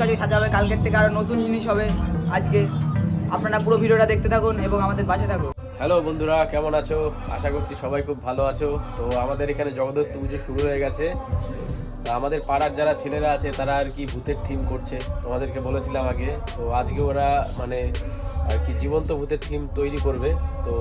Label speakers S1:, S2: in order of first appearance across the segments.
S1: কিছু আজকে সাজা কালকের থেকে আরও নতুন জিনিস হবে। আজকে আপনারা পুরো ভিডিওটা দেখতে থাকুন এবং আমাদের পাশে থাকুন।
S2: হ্যালো বন্ধুরা, কেমন আছো? আশা করছি সবাই খুব ভালো আছো। তো আমাদের এখানে জগদ্ধাত্রী পুজো শুরু হয়ে গেছে। আমাদের পাড়ার যারা ছেলেরা আছে, তারা আর কি ভূতের থিম করছে। তোমাদেরকে বলেছিলাম আগে। তো আজকে ওরা মানে আর কি জীবন্ত ভূতের থিম তৈরি করবে। তো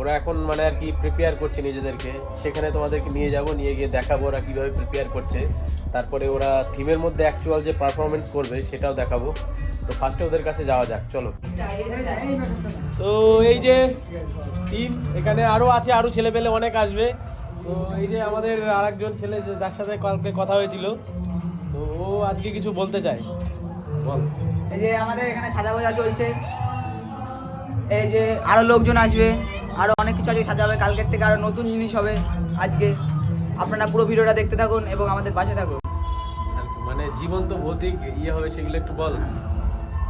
S2: ওরা এখন মানে আর কি প্রিপেয়ার করছে নিজেদেরকে। সেখানে তোমাদেরকে নিয়ে যাব, নিয়ে গিয়ে দেখাবো ওরা কীভাবে প্রিপেয়ার করছে। তারপরে ওরা থিমের মধ্যে অ্যাকচুয়াল যে পারফরমেন্স করবে সেটাও দেখাবো। তো ফার্স্টে ওদের কাছে যাওয়া যাক, চলো। তো এই যে টিম এখানে আরও আছে আরও ছেলে পেলে অনেক আসবে। তো এই যে আমাদের আরেকজন ছেলে যার সাথে কালকে কথা হয়েছিল, তো ও আজকে কিছু বলতে চায়। বল।
S1: এই যে আমাদের এখানে সাজা গোজা চলছে। এই যে আরও লোকজন আসবে আরও অনেক কিছু আজকে সাজা হবে কালকের থেকে আরও নতুন জিনিস হবে আজকে। আপনারা পুরো ভিডিওটা দেখতে থাকুন এবং আমাদের পাশে থাকুন।
S2: মানে জীবন্ত ভৌতিক ইয়ে হবে সেগুলো একটু বল।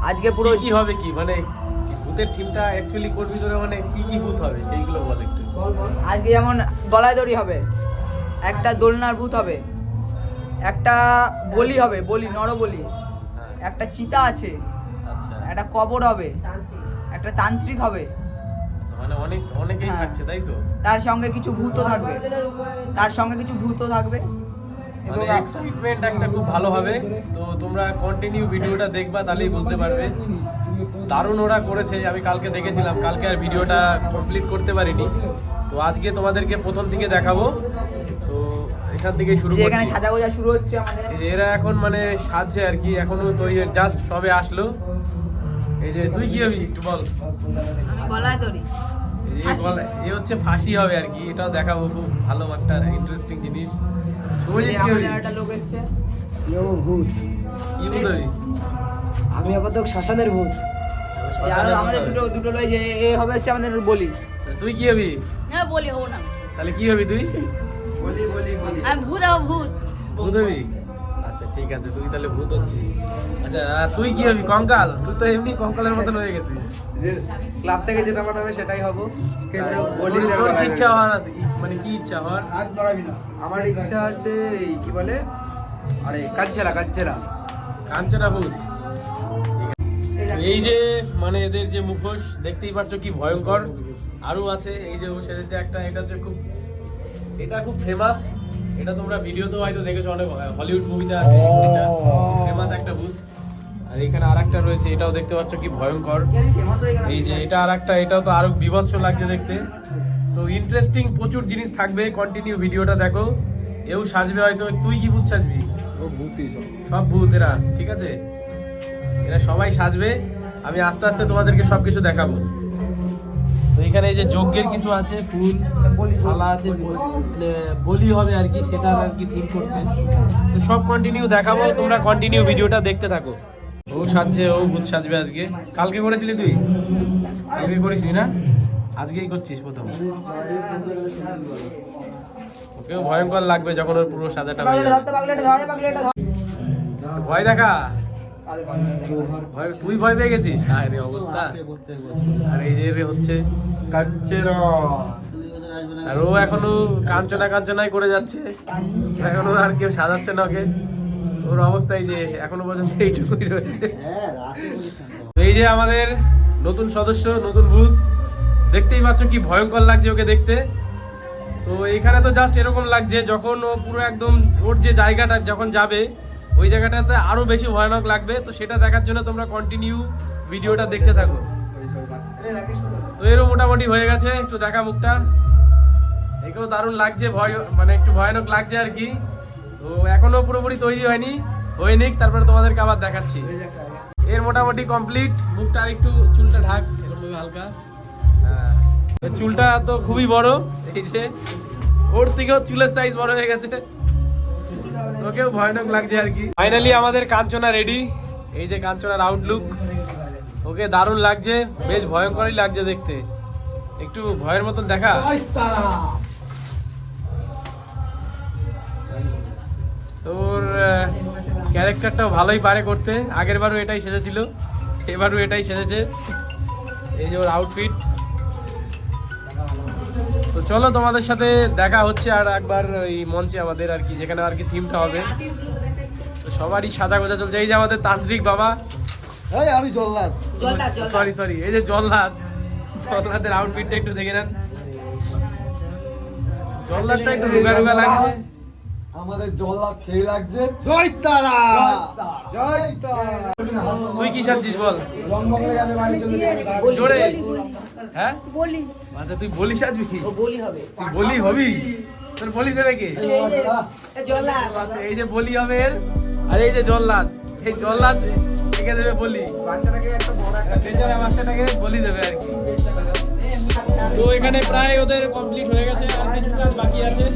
S1: আজকে পুরো
S2: কি হবে কি? মানে ভূতের টিমটা অ্যাকচুয়ালি করবি তোরা মানে কি কি ভূত হবে সেইগুলো বল একটু।
S1: আজকে যেমন গলায় দড়ি হবে একটা দোলনার ভূত হবে একটা বলি হবে বলি নর
S2: বলি
S1: একটা চিতা আছে
S2: আচ্ছা।
S1: একটা কবর হবে একটা তান্ত্রিক হবে।
S2: মানে অনেক অনেকেই
S1: হ্যাঁ।
S2: থাকছে তাই তো?
S1: তার সঙ্গে কিছু ভূতও থাকবে। তার সঙ্গে কিছু ভূতও থাকবে। এবং
S2: মানে এক্সাইটমেন্ট একটা খুব ভালো হবে। তো তোমরা কন্টিনিউ ভিডিওটা দেখবা তাহলেই বুঝতে পারবে। দারুণ ওরা করেছে আমি কালকে দেখেছিলাম। কালকে আর ভিডিওটা কমপ্লিট করতে পারিনি। তো আজকে তোমাদেরকে প্রথম থেকে দেখাবো। তো এখান থেকে শুরু
S1: এখানে
S2: করছি।
S1: শুরু হচ্ছে আমাদের।
S2: এরা এখন মানে সাজছে আর কি এখনও তৈরি জাস্ট সবে আসলো। এই যে তুই কি হবি একটু বল।
S3: আমি গলায় দড়ি।
S2: এ হচ্ছে ফাঁসি হবে আর কি এটাও দেখাবো খুব ভালো একটা ইন্টারেস্টিং জিনিস।
S1: একটা লোক এসছে।
S4: ভূত।
S2: কি ভূত
S4: আমি আপাতত শ্মশানের ভূত।
S1: আরও আমাদের দুটো দুটো লোক যে এ হবে হচ্ছে আমাদের বলি।
S2: তুই কি হবি?
S3: না বলি হব না।
S2: তাহলে কি হবি তুই?
S1: বলি বলি বলি।
S3: আমি ভূত হব ভূত।
S2: ভূত হবি? ঠিক আছে তুই তাহলে ভূত হচ্ছিস। আচ্ছা তুই কি হবি? কঙ্কাল? তুই তো এমনি কঙ্কালের মতন হয়ে গেছিস।
S4: ক্লাব থেকে যেটা পাঠাবে সেটাই হব। কিন্তু বলি
S2: তোর- কি ইচ্ছা হওয়ার আছে? মানে কি ইচ্ছা হওয়ার?
S4: আমার ইচ্ছা আছে এই কি বলে? আরে কাঞ্চেলা কাঞ্চেলা
S2: কাঞ্চনা ভূত। এই যে মানে এদের যে মুখোশ দেখতেই পাচ্ছ কি ভয়ঙ্কর। আরও আছে এই যে ও যে একটা এটা হচ্ছে খুব এটা খুব ফেমাস এটা তোমরা ভিডিওতেও হয়তো দেখেছ অনেক হলিউড মুভিতে আছে এটা ফেমাস একটা ভূত আর এখানে আরেকটা রয়েছে এটাও দেখতে পাচ্ছ কি ভয়ঙ্কর। এই যে এটা আর একটা এটাও তো আরও বিভৎস লাগছে দেখতে। তো ইন্টারেস্টিং প্রচুর জিনিস থাকবে কন্টিনিউ ভিডিওটা দেখো। এও সাজবে হয়তো তুই কি ভূত সাজবি?
S4: ও ভূতই সব।
S2: সব ভূত এরা ঠিক আছে? এরা সবাই সাজবে। আমি আস্তে আস্তে তোমাদেরকে সবকিছু দেখাবো। তো এখানে এই যে যজ্ঞের কিছু আছে ফুল থালা আছে বলি হবে আর কি সেটা আর কি থিম করছে। তো সব কন্টিনিউ দেখাবো তোমরা কন্টিনিউ ভিডিওটা দেখতে থাকো। ও সাজছে ও ভূত সাজবে আজকে। কালকে করেছিলি তুই? কালকে করিসনি না? আজকেই করছিস প্রথম। ওকেও ভয়ঙ্কর লাগবে যখন ওর পুরো সাজাটা ভয় দেখা। তুই ভয় পেয়ে গেছিস? আরে অবস্থা। আর এই যে হচ্ছে আর ও এখনও কাঞ্চনা কাঞ্চনাই করে যাচ্ছে। এখনও আর কেউ সাজাচ্ছে না ওকে। ওর অবস্থায় যে এখনও পর্যন্ত এইটুকুই রয়েছে। তো। এই যে আমাদের নতুন সদস্য নতুন ভূত। দেখতেই পাচ্ছ কি ভয়ঙ্কর লাগছে ওকে দেখতে। তো এখানে তো জাস্ট এরকম লাগছে যখন ও পুরো একদম ওর যে জায়গাটা যখন যাবে ওই জায়গাটাতে আরও বেশি ভয়ানক লাগবে, তো সেটা দেখার জন্য তোমরা কন্টিনিউ ভিডিওটা দেখতে থাকো। তো এরও মোটামুটি হয়ে গেছে, একটু দেখা মুখটা। এগুলো দারুণ লাগছে, ভয় মানে একটু ভয়ানক লাগছে আর কি। তো এখনও পুরোপুরি তৈরি হয়নি, হয়ে নিক, তারপরে তোমাদেরকে আবার দেখাচ্ছি। এর মোটামুটি কমপ্লিট মুখটা আর একটু চুলটা ঢাক হালকা। হ্যাঁ চুলটা তো খুবই বড়, এই যে, ওর থেকেও চুলের সাইজ বড় হয়ে গেছে। ওকেও ভয়ানক লাগছে আর কি। ফাইনালি আমাদের কাঞ্চনা রেডি এই যে কাঞ্চনার আউটলুক ওকে দারুণ লাগছে। বেশ ভয়ঙ্করই লাগছে দেখতে। একটু ভয়ের মতন দেখা। তোর ক্যারেক্টারটাও ভালোই পারে করতে। আগের বারও এটাই সেজেছিল। এবারও এটাই সেজেছে। এই যে ওর আউটফিট তো চলো তোমাদের সাথে দেখা হচ্ছে আর একবার ওই মঞ্চে আমাদের আর কি যেখানে আর কি থিমটা হবে। তো সবারই সাদা গোজা চলছে। এই যে আমাদের তান্ত্রিক বাবা।
S4: এই আমি জল্লাদ।
S2: সরি সরি এই যে জল্লাদ। জল্লাদের আউটফিটটা একটু দেখে নেন। জল্লাদটা একটু রোগা রোগা লাগছে।
S5: আমাদের জল্লাদ সেই লাগছে।
S4: জয় তারা! জয় তারা!
S2: তুই কি সাজছিস বল। জোরে। হ্যাঁ? বলি। আচ্ছা তুই বলি সাজবি কি
S1: বলি হবে।
S2: তুই বলি হবি? তোর বলি দেবে কে? আচ্ছা এই যে বলি হবে এর আর এই যে জল্লাদ। এই জল্লাদ একে দেবে বলি?
S4: বাচ্চাটাকে একটা বড় একটা
S2: বেচারা বাচ্চাটাকে বলি দেবে আর কি। তো এখানে প্রায় ওদের কমপ্লিট হয়ে গেছে আর কিছু কাজ বাকি আছে।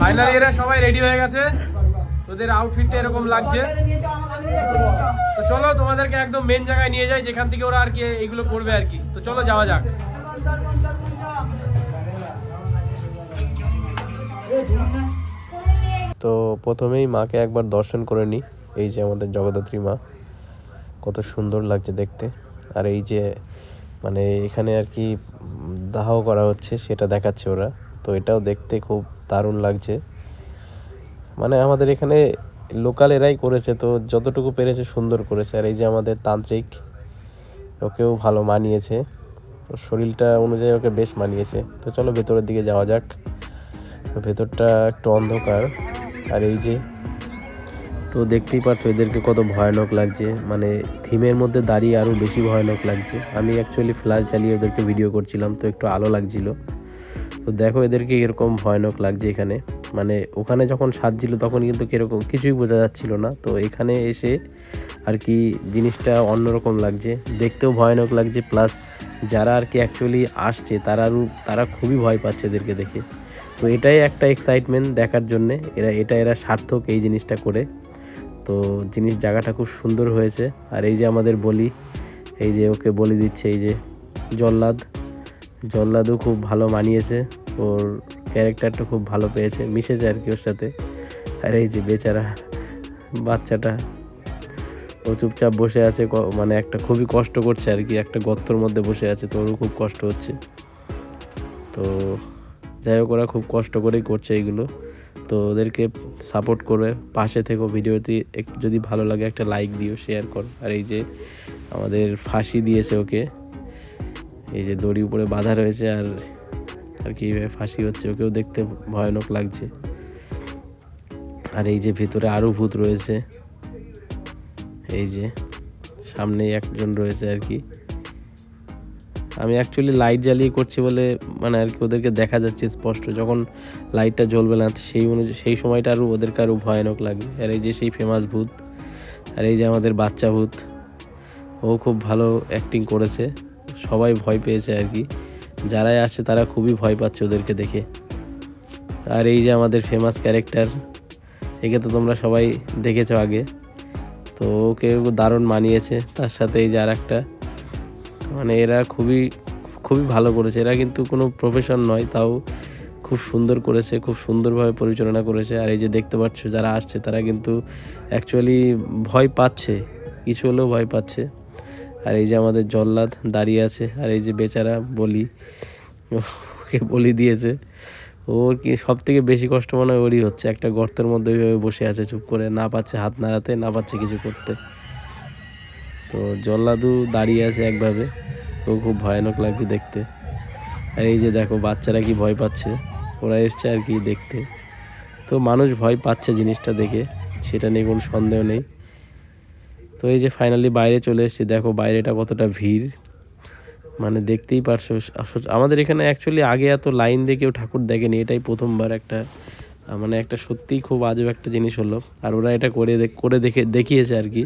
S2: ফাইনালি এরা সবাই রেডি হয়ে গেছে। তোদের আউটফিটটা এরকম লাগছে। তো চলো তোমাদেরকে একদম মেন জায়গায় নিয়ে যাই, যেখান থেকে ওরা আর কি এগুলো করবে আর কি। তো চলো যাওয়া যাক।
S6: তো প্রথমেই মাকে একবার দর্শন করে নিই এই যে আমাদের জগদ্ধাত্রী মা। কত সুন্দর লাগছে দেখতে। আর এই যে মানে এখানে আর কি দাহ করা হচ্ছে, সেটা দেখাচ্ছে ওরা। তো এটাও দেখতে খুব দারুণ লাগছে। মানে আমাদের এখানে লোকাল এরাই করেছে তো যতটুকু পেরেছে সুন্দর করেছে। আর এই যে আমাদের তান্ত্রিক, ওকেও ভালো মানিয়েছে। শরীরটা অনুযায়ী ওকে বেশ মানিয়েছে। তো চলো ভেতরের দিকে যাওয়া যাক। তো ভেতরটা একটু অন্ধকার। আর এই যে, তো দেখতেই পাচ্ছ এদেরকে কত ভয়ানক লাগছে। মানে থিমের মধ্যে দাঁড়িয়ে আরও বেশি ভয়ানক লাগছে। আমি অ্যাকচুয়ালি ফ্ল্যাশ জ্বালিয়ে ওদেরকে ভিডিও করছিলাম, তো একটু আলো লাগছিল। তো দেখো এদেরকে এরকম ভয়ানক লাগছে এখানে। মানে ওখানে যখন সাজছিল তখন কিন্তু কীরকম কিছুই বোঝা যাচ্ছিল না। তো এখানে এসে আর কি জিনিসটা অন্যরকম লাগছে। দেখতেও ভয়ানক লাগছে। প্লাস যারা আর কি অ্যাকচুয়ালি আসছে, তারা তারা খুবই ভয় পাচ্ছে এদেরকে দেখে। তো এটাই একটা এক্সাইটমেন্ট দেখার জন্যে। এরা, এটা এরা সার্থক এই জিনিসটা করে। তো জিনিস জায়গাটা খুব সুন্দর হয়েছে। আর এই যে আমাদের বলি, এই যে ওকে বলি দিচ্ছে, এই যে জল্লাদ। জল্লাদও খুব ভালো মানিয়েছে। ওর ক্যারেক্টারটা খুব ভালো পেয়েছে, মিশেছে আর কি ওর সাথে। আর এই যে বেচারা বাচ্চাটা, ও চুপচাপ বসে আছে মানে একটা খুবই কষ্ট করছে আর কি, একটা গর্তর মধ্যে বসে আছে, তো ওরও খুব কষ্ট হচ্ছে। তো যাই হোক, ওরা খুব কষ্ট করেই করছে এইগুলো। তো ওদেরকে সাপোর্ট করবে পাশে থেকেও ভিডিওটি যদি ভালো লাগে একটা লাইক দিও শেয়ার করো। আর এই যে আমাদের ফাঁসি দিয়েছে ওকে। এই যে দড়ি উপরে বাঁধা রয়েছে আর আর কি ফাঁসি হচ্ছে, ওকেও দেখতে ভয়ানক লাগছে। আর এই যে ভিতরে আরও ভূত রয়েছে। এই যে সামনেই একজন রয়েছে আর কি। আমি অ্যাকচুয়ালি লাইট জ্বালিয়ে করছি বলে মানে আর কি ওদেরকে দেখা যাচ্ছে স্পষ্ট। যখন লাইটটা জ্বলবে না, সেই অনুযায়ী, সেই সময়টা আরও ওদেরকে আরও ভয়ানক লাগবে। আর এই যে সেই ফেমাস ভূত, আর এই যে আমাদের বাচ্চা ভূত, ও খুব ভালো অ্যাক্টিং করেছে। সবাই ভয় পেয়েছে আর কি। যারাই আসছে তারা খুবই ভয় পাচ্ছে ওদেরকে দেখে। আর এই যে আমাদের ফেমাস ক্যারেক্টার একে তো তোমরা সবাই দেখেছ আগে। তো ওকে দারুণ মানিয়েছে। তার সাথে এই যে আর একটা মানে এরা খুবই খুবই ভালো করেছে। এরা কিন্তু কোনো প্রফেশন নয়, তাও খুব সুন্দর করেছে, খুব সুন্দরভাবে পরিচালনা করেছে। আর এই যে দেখতে পাচ্ছ যারা আসছে তারা কিন্তু অ্যাকচুয়ালি ভয় পাচ্ছে। কিছু হলেও ভয় পাচ্ছে। আর এই যে আমাদের জল্লাদ দাঁড়িয়ে আছে, আর এই যে বেচারা বলি, ওকে বলি দিয়েছে। ওর কি সব থেকে বেশি কষ্ট মনে হয় ওরই হচ্ছে, একটা গর্তের মধ্যে ওইভাবে বসে আছে চুপ করে, না পাচ্ছে হাত নাড়াতে, না পাচ্ছে কিছু করতে। তো জল্লাদু দাঁড়িয়ে আছে একভাবে ও খুব ভয়ানক লাগছে দেখতে। আর এই যে দেখো, বাচ্চারা কি ভয় পাচ্ছে, ওরা এসছে আর কি দেখতে। তো মানুষ ভয় পাচ্ছে জিনিসটা দেখে, সেটা নিয়ে কোনো সন্দেহ নেই। তো এই যে ফাইনালি বাইরে চলে এসেছি, দেখো বাইরেটা কতটা ভিড়। মানে দেখতেই পারছ আমাদের এখানে অ্যাকচুয়ালি আগে এত লাইন দিয়ে কেউ ঠাকুর দেখেনি, এটাই প্রথমবার একটা মানে একটা সত্যিই খুব আজব একটা জিনিস হলো। আর ওরা এটা করে করে দেখে, দেখিয়েছে আর কি।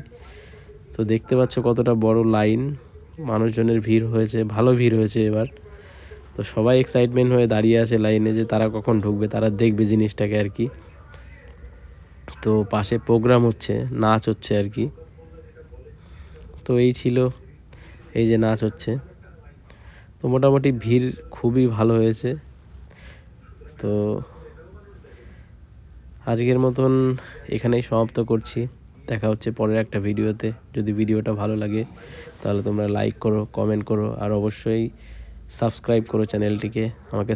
S6: তো দেখতে পাচ্ছ কতটা বড় লাইন মানুষজনের ভিড় হয়েছে, ভালো ভিড় হয়েছে এবার। তো সবাই এক্সাইটমেন্ট হয়ে দাঁড়িয়ে আছে লাইনে যে তারা কখন ঢুকবে, তারা দেখবে জিনিসটাকে আর কি। তো পাশে প্রোগ্রাম হচ্ছে, নাচ হচ্ছে আর কি। তো এই ছিল, এই যে নাচ হচ্ছে। তো মোটামুটি ভিড় খুবই ভালো হয়েছে। তো আজকের মতন এখানেই সমাপ্ত করছি। দেখা হচ্ছে পরের একটা ভিডিওতে। যদি ভিডিওটা ভালো লাগে, তাহলে তোমরা লাইক করো কমেন্ট করো, আর অবশ্যই সাবস্ক্রাইব করো চ্যানেলটিকে। আমাকে